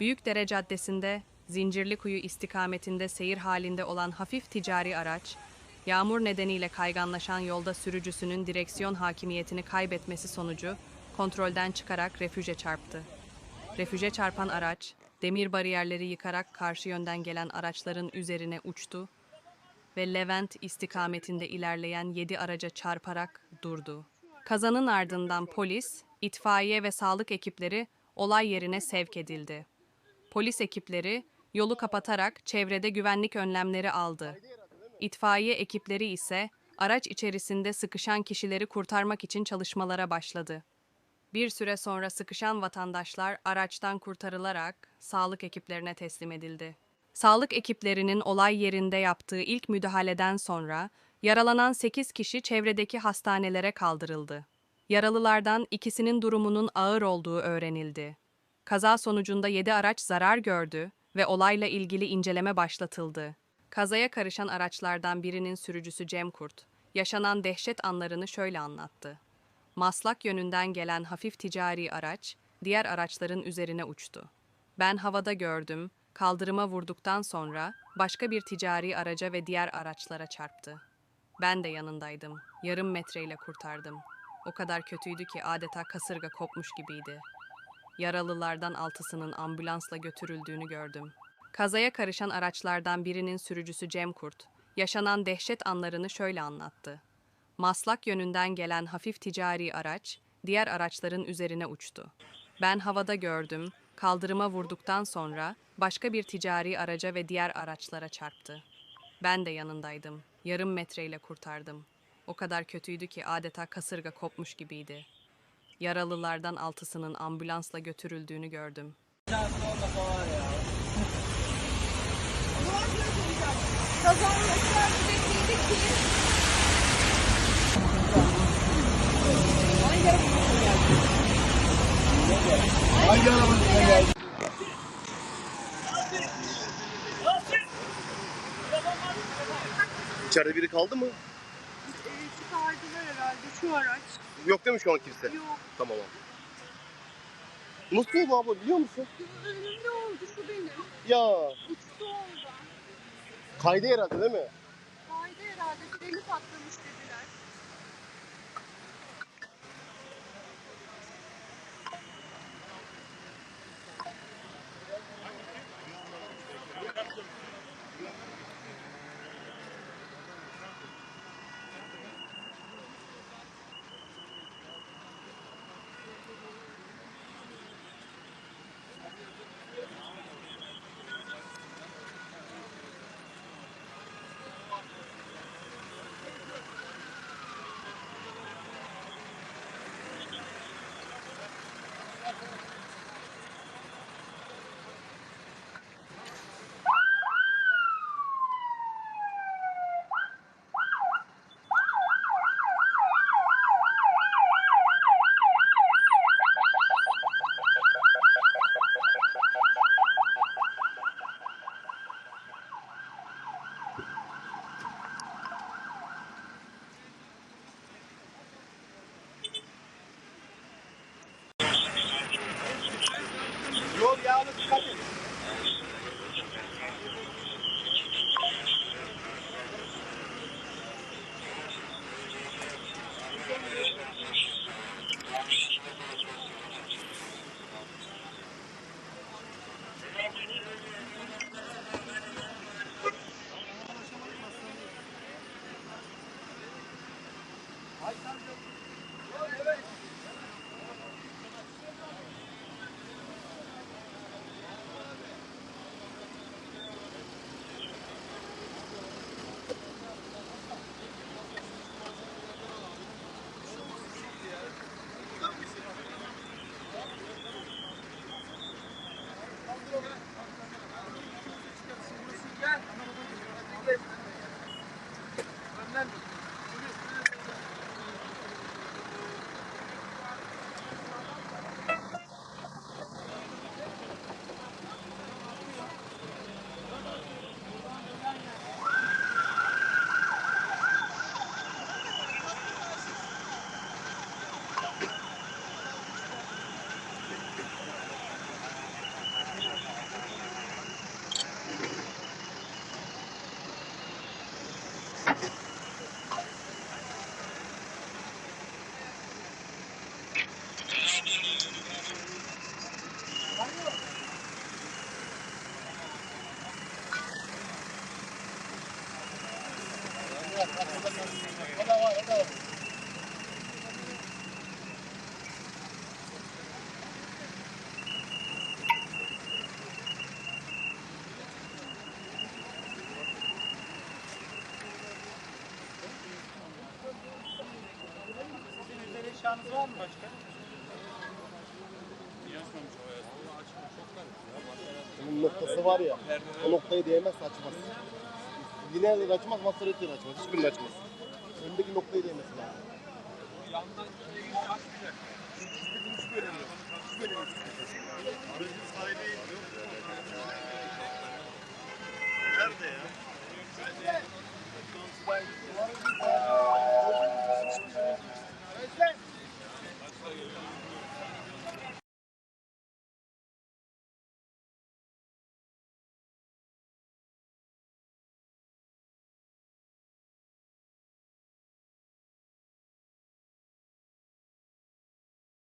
Büyükdere Caddesi'nde Zincirlikuyu istikametinde seyir halinde olan hafif ticari araç, yağmur nedeniyle kayganlaşan yolda sürücüsünün direksiyon hakimiyetini kaybetmesi sonucu kontrolden çıkarak refüje çarptı. Refüje çarpan araç, demir bariyerleri yıkarak karşı yönden gelen araçların üzerine uçtu ve Levent istikametinde ilerleyen 7 araca çarparak durdu. Kazanın ardından polis, itfaiye ve sağlık ekipleri olay yerine sevk edildi. Polis ekipleri yolu kapatarak çevrede güvenlik önlemleri aldı. İtfaiye ekipleri ise araç içerisinde sıkışan kişileri kurtarmak için çalışmalara başladı. Bir süre sonra sıkışan vatandaşlar araçtan kurtarılarak sağlık ekiplerine teslim edildi. Sağlık ekiplerinin olay yerinde yaptığı ilk müdahaleden sonra yaralanan 8 kişi çevredeki hastanelere kaldırıldı. Yaralılardan ikisinin durumunun ağır olduğu öğrenildi. Kaza sonucunda 7 araç zarar gördü ve olayla ilgili inceleme başlatıldı. Kazaya karışan araçlardan birinin sürücüsü Cem Kurt, yaşanan dehşet anlarını şöyle anlattı. Maslak yönünden gelen hafif ticari araç, diğer araçların üzerine uçtu. Ben havada gördüm, kaldırıma vurduktan sonra başka bir ticari araca ve diğer araçlara çarptı. Ben de yanındaydım. Yarım metreyle kurtardım. O kadar kötüydü ki adeta kasırga kopmuş gibiydi. Yaralılardan altısının ambulansla götürüldüğünü gördüm. Kazaya karışan araçlardan birinin sürücüsü Cem Kurt, yaşanan dehşet anlarını şöyle anlattı. Maslak yönünden gelen hafif ticari araç, diğer araçların üzerine uçtu. Ben havada gördüm, kaldırıma vurduktan sonra başka bir ticari araca ve diğer araçlara çarptı. Ben de yanındaydım. Yarım metreyle kurtardım. O kadar kötüydü ki adeta kasırga kopmuş gibiydi. Yaralılardan altısının ambulansla götürüldüğünü gördüm. İçeride biri kaldı mı? Ee, çıkardılar herhalde şu araç. Yok değil mi şu an kimse? Yok. Tamam abi. Nasıl oldu abla biliyor musun? Önümde oldu şu benim. Ya Uçtu orada. kaydı herhalde değil mi? Kaydı herhalde freni patlamış dediler. Thank. O o da var. Eşyanız var mı başka? Bunun noktası var ya, o noktayı değmezse açmaz. Lineer ile açmaz, master ile açmaz. Hiçbirini açmaz. Öndeki noktayı değmesin abi. Yandan ileri açmayacak. Çünkü şu bölümü. Şu bölümü. Aracın sahibi yok. Nerede ya? Nerede? Özlem!